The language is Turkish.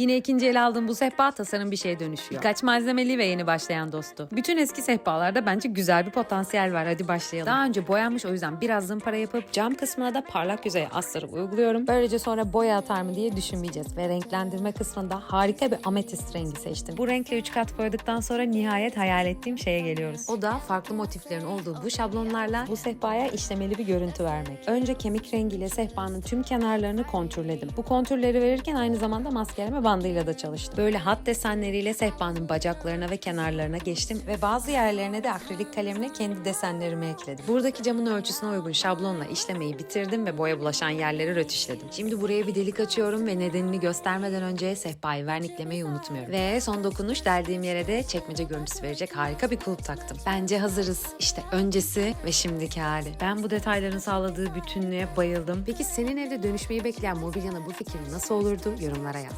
Yine ikinci el aldığım bu sehpa tasarım bir şeye dönüşüyor. Birkaç malzemeli ve yeni başlayan dostu. Bütün eski sehpalarda bence güzel bir potansiyel var. Hadi başlayalım. Daha önce boyanmış o yüzden biraz zımpara yapıp cam kısmına da parlak yüzeye astarı uyguluyorum. Böylece sonra boya atar mı diye düşünmeyeceğiz. Ve renklendirme kısmında harika bir ametist rengi seçtim. Bu renkle 3 kat koyduktan sonra nihayet hayal ettiğim şeye geliyoruz. O da farklı motiflerin olduğu bu şablonlarla bu sehpaya işlemeli bir görüntü vermek. Önce kemik rengiyle sehpanın tüm kenarlarını kontürledim. Bu kontürleri verirken aynı zamanda maskeleme bandıyla da çalıştım. Böyle hat desenleriyle sehpanın bacaklarına ve kenarlarına geçtim ve bazı yerlerine de akrilik kalemle kendi desenlerimi ekledim. Buradaki camın ölçüsüne uygun şablonla işlemeyi bitirdim ve boya bulaşan yerleri rötuşladım. Şimdi buraya bir delik açıyorum ve nedenini göstermeden önce sehpayı verniklemeyi unutmuyorum. Ve son dokunuş deldiğim yere de çekmece görüntüsü verecek harika bir kulp taktım. Bence hazırız. İşte öncesi ve şimdiki hali. Ben bu detayların sağladığı bütünlüğe bayıldım. Peki senin evde dönüşmeyi bekleyen mobilyana bu fikir nasıl olurdu? Yorumlara yaz.